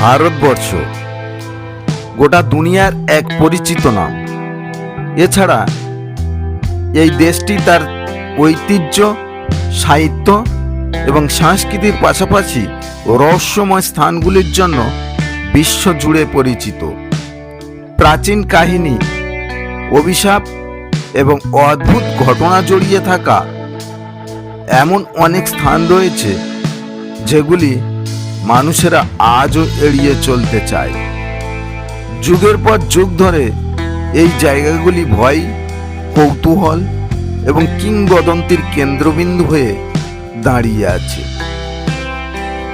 ভারতবর্ষ। গোটা দুনিয়ার এক পরিচিত নাম। এছাড়া এই দেশটি তার ঐতিহ্য, সাহিত্য এবং সংস্কৃতির পাশাপাশি রহস্যময় স্থানগুলির জন্য বিশ্বজুড়ে পরিচিত। প্রাচীন কাহিনী, অভিশাপ এবং অদ্ভুত ঘটনা জড়িয়ে থাকা এমন অনেক স্থান রয়েছে, যেগুলি মানুষেরা আজও এড়িয়ে চলতে চায়। যুগের পর যুগ ধরে এই জায়গাগুলি ভয়, কৌতূহল এবং কিংবদন্তির কেন্দ্রবিন্দু হয়ে দাঁড়িয়ে আছে।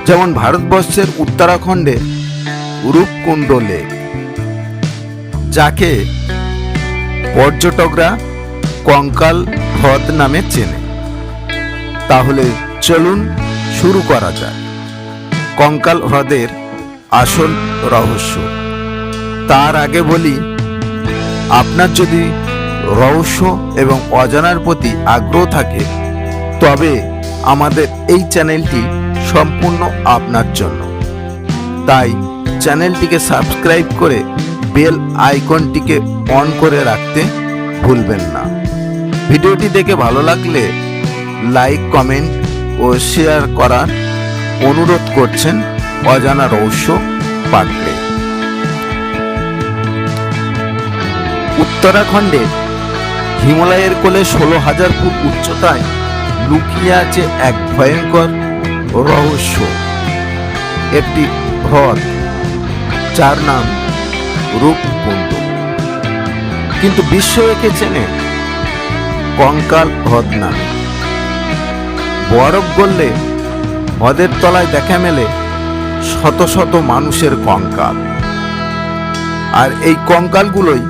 যেমন ভারতবর্ষের উত্তরাখণ্ডে রূপকুণ্ড লেক, যাকে পর্যটকরা কঙ্কাল হ্রদ নামে চেনে। তাহলে চলুন শুরু করা যাক। কঙ্কাল হ্রদের আসল রহস্য। তার আগে বলি, আপনার যদি রহস্য এবং অজানার প্রতি আগ্রহ থাকে, তবে আমাদের এই চ্যানেলটি সম্পূর্ণ আপনার জন্য। তাই চ্যানেলটিকে সাবস্ক্রাইব করে বেল আইকনটিকে অন করে রাখতে ভুলবেন না। ভিডিওটি দেখে ভালো লাগলে লাইক, কমেন্ট ও শেয়ার করার অনুরোধ করছেন অজানা রহস্য পাঠে উত্তরাখণ্ডে হিমালয়ের কোলে ষোলো হাজার ফুট উচ্চতায় লুকিয়ে আছে এক ভয়ঙ্কর রহস্য। একটি হ্রদ, যার নাম রূপকুণ্ড। কিন্তু বিশ্ব একে চেনে কঙ্কাল হ্রদ নামে বরফ গললে হ্রদের তলায় দেখা মেলে শত শত মানুষের কঙ্কাল। আর এই কঙ্কালগুলোই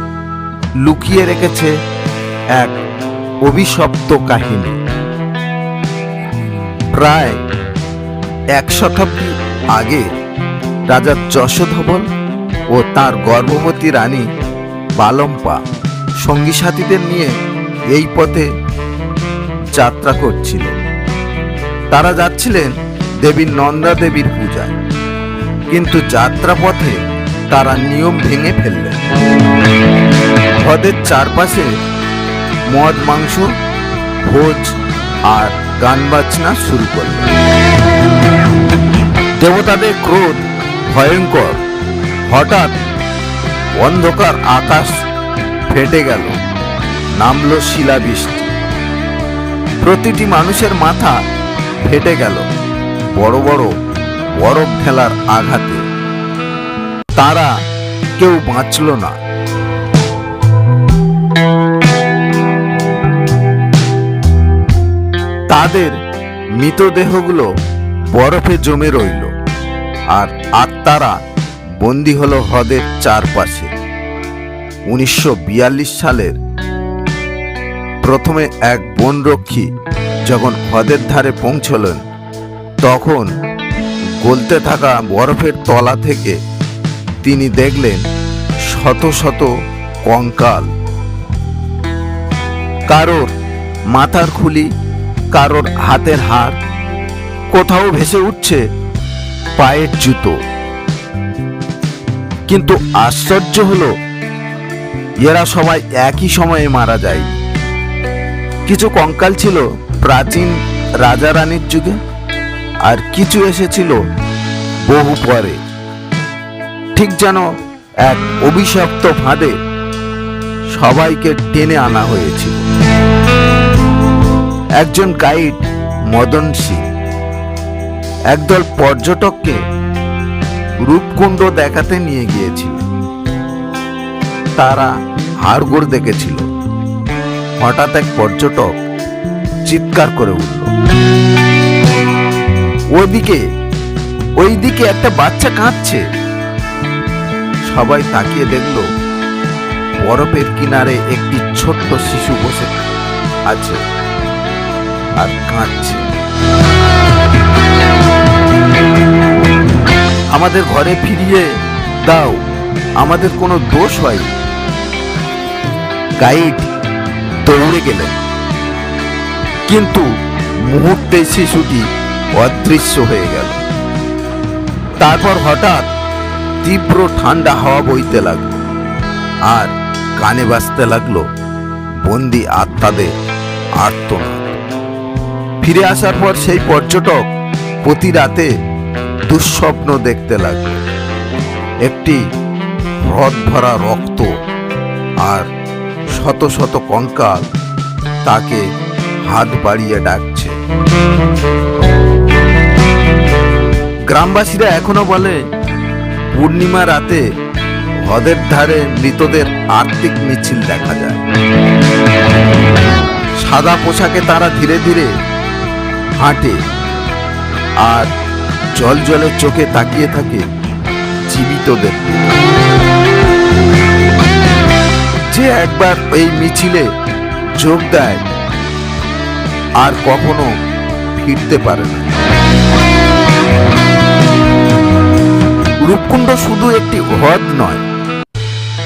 লুকিয়ে রেখেছে এক অভিশপ্ত কাহিনী। প্রায় এক শতাব্দী আগে রাজা যশোধবল ও তার গর্ভবতী রানী বালম্পা সঙ্গী সাথীদের নিয়ে এই পথে যাত্রা করছিল তারা যাচ্ছিলেন দেবী নন্দা দেবীর পূজায়। কিন্তু যাত্রাপথে তারা নিয়ম ভেঙে ফেললেন। হ্রদের চারপাশে মদ, মাংস, ভোজ আর গান বাজনা শুরু করলেন। দেবতাদের ক্রোধ ভয়ঙ্কর। হঠাৎ অন্ধকার আকাশ ফেটে গেল, নামলো শিলাবৃষ্টি। প্রতিটি মানুষের মাথা ফেটে গেল। বড় বড় বরফ ঢেলার আঘাতে। তারা কেউ বাঁচল না। তাদের মৃতদেহগুলো বরফে জমে রইল আর আত্মারা বন্দি হলো হ্রদের চারপাশে। উনিশশো বিয়াল্লিশ সালের প্রথমে এক বনরক্ষী যখন হ্রদের ধারে পৌঁছলেন তখন গলতে থাকা বরফের তলা থেকে তিনি দেখলেন শত শত কঙ্কাল। কারোর মাথার খুলি, কারোর হাতের হার কোথাও ভেসে উঠছে পায়ের জুতো। কিন্তু আশ্চর্য হলো, এরা সবাই একই সময়ে মারা যায়। কিছু কঙ্কাল ছিল প্রাচীন রাজা রানীর যুগে আর কিছু এসেছিল বহু পরে। ঠিক যেন এক অভিশপ্ত ফাঁদে সবাইকে টেনে আনা হয়েছিল। একজন গাইড মদন সিং। একদল পর্যটককে রূপকুণ্ড দেখাতে নিয়ে গিয়েছিল। তারা হাড়গোড় দেখেছিল। হঠাৎ এক পর্যটক চিৎকার করে উঠল। ওদিকে, ওইদিকে একটা বাচ্চা কাঁদছে। সবাই তাকিয়ে দেখল, বরফের কিনারে একটি ছোট্ট শিশু বসে আছে আর কাঁদছে। আমাদের ঘরে ফিরিয়ে দাও, আমাদের কোনো দোষ হয়। গাইড দৌড়ে গেলেন। কিন্তু মুহূর্তে শিশুটি অদৃশ্য হয়ে গেল। তারপর হঠাৎ তীব্র ঠান্ডা হাওয়া বইতে লাগল আর কানে বাজতে লাগল বন্দি আত্মাদের আর্তনাদ। ফিরে আসার পর সেই পর্যটক প্রতি রাতে দুঃস্বপ্ন দেখতে লাগল। একটি হ্রদ ভরা রক্ত আর শত শত কঙ্কাল তাকে হাত বাড়িয়ে ডাকছে। গ্রামবাসীরা এখনও বলে, পূর্ণিমা রাতে হ্রদের ধারে মৃতদের আর্থিক মিছিল দেখা যায় সাদা পোশাকে তারা ধীরে ধীরে হাঁটে আর জল জলের চোখে তাকিয়ে থাকে জীবিতদের। যে একবার এই মিছিলে যোগ দেয়, আর কখনো ফিরতে পারে না রূপকুণ্ড শুধু একটি হ্রদ নয়,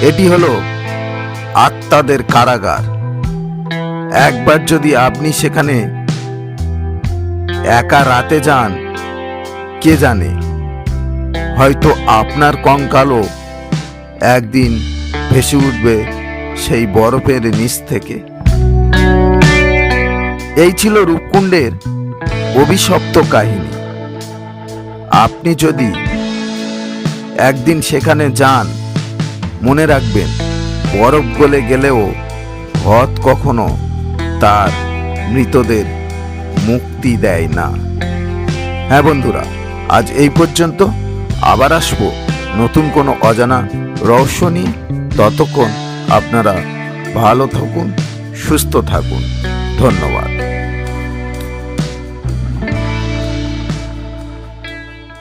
এটি হলো আত্মাদের কারাগার। একবার যদি আপনি সেখানে একা রাতে যান, কে জানে? হয়তো আপনার কঙ্কালও একদিন ভেসে উঠবে সেই বরফের নিচ থেকে। এই ছিল রূপকুণ্ডের অভিশপ্ত কাহিনী। আপনি যদি একদিন সেখানে যান। মনে রাখবেন, বরফ গলে গেলেও হ্রদ কখনো তার মৃতদের মুক্তি দেয় না। হ্যাঁ বন্ধুরা, আজ এই পর্যন্ত। আবার আসব নতুন কোনো অজানা রহস্য নিয়ে। ততক্ষণ আপনারা ভালো থাকুন, সুস্থ থাকুন। ধন্যবাদ।